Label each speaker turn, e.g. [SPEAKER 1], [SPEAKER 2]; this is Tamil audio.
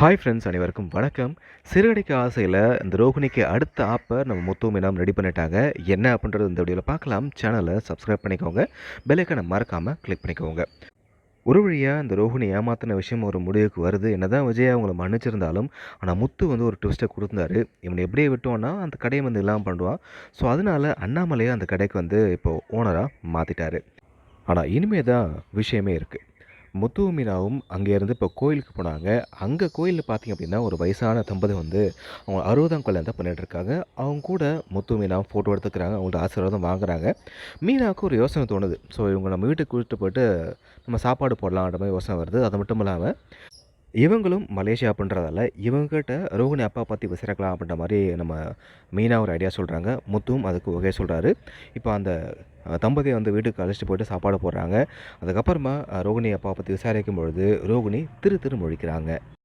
[SPEAKER 1] ஹாய் ஃப்ரெண்ட்ஸ் அனைவருக்கும் வணக்கம். சிறுகடைக்கு ஆசையில் இந்த ரோஹிணிக்கு அடுத்த ஆப்பை நம்ம முத்து மீனாம் ரெடி பண்ணிட்டாங்க. என்ன அப்படின்றது இந்த வீடியோவில் பார்க்கலாம். சேனலை சப்ஸ்கிரைப் பண்ணிக்கோங்க. பெல்லைக்கனை மறக்காமல் கிளிக் பண்ணிக்கோங்க. ஒரு வழியாக இந்த ரோஹிணி ஏமாத்தின விஷயம் ஒரு முடிவுக்கு வருது. என்னதான் விஜய் அவங்கள மன்னிச்சிருந்தாலும் ஆனால் முத்து வந்து ஒரு ட்விஸ்ட்டை கொடுத்தாரு. இவனை எப்படியே விட்டோன்னா அந்த கடையை வந்து இல்லாமல் பண்ணுவான். ஸோ அதனால் அண்ணாமலையை அந்த கடைக்கு வந்து இப்போது ஓனராக மாற்றிட்டாரு ஆனால் இனிமே தான் விஷயமே இருக்குது முத்து மீனாவும் அங்கேருந்து இப்போ கோயிலுக்கு போனாங்க. அங்கே கோயிலில் பார்த்தீங்க அப்படின்னா ஒரு வயசான தம்பதி வந்து அவங்க அறுபதாம் கல்யாணம் தான் பண்ணிட்டு இருக்காங்க. அவங்க கூட முத்து மீனாவும் ஃபோட்டோ எடுத்துக்கிறாங்க. அவங்கள்ட்ட ஆசீர்வாதம் வாங்குறாங்க. மீனாவுக்கு ஒரு யோசனை தோணுது. ஸோ இவங்க நம்ம வீட்டுக்கு கூப்பிட்டு போயிட்டு நம்ம சாப்பாடு போடலான்ற மாதிரி யோசனை வருது. அது மட்டும் இல்லாமல் இவங்களும் மலேசியா அப்படின்றதால இவங்ககிட்ட ரோஹிணி அப்பா பற்றி விசாரிக்கலாம் அப்படின்ற மாதிரி நம்ம மீனா ஒரு ஐடியா சொல்கிறாங்க முத்துவும் அதுக்கு ஒகே சொல்கிறாரு இப்போ அந்த தம்பதியை வந்து வீட்டுக்கு அழைச்சிட்டு போயிட்டு சாப்பாடு போடுறாங்க. அதுக்கப்புறமா ரோகிணி அப்பா பற்றி விசாரிக்கும் பொழுது ரோகிணி திரு திரு முழிக்கிறாங்க.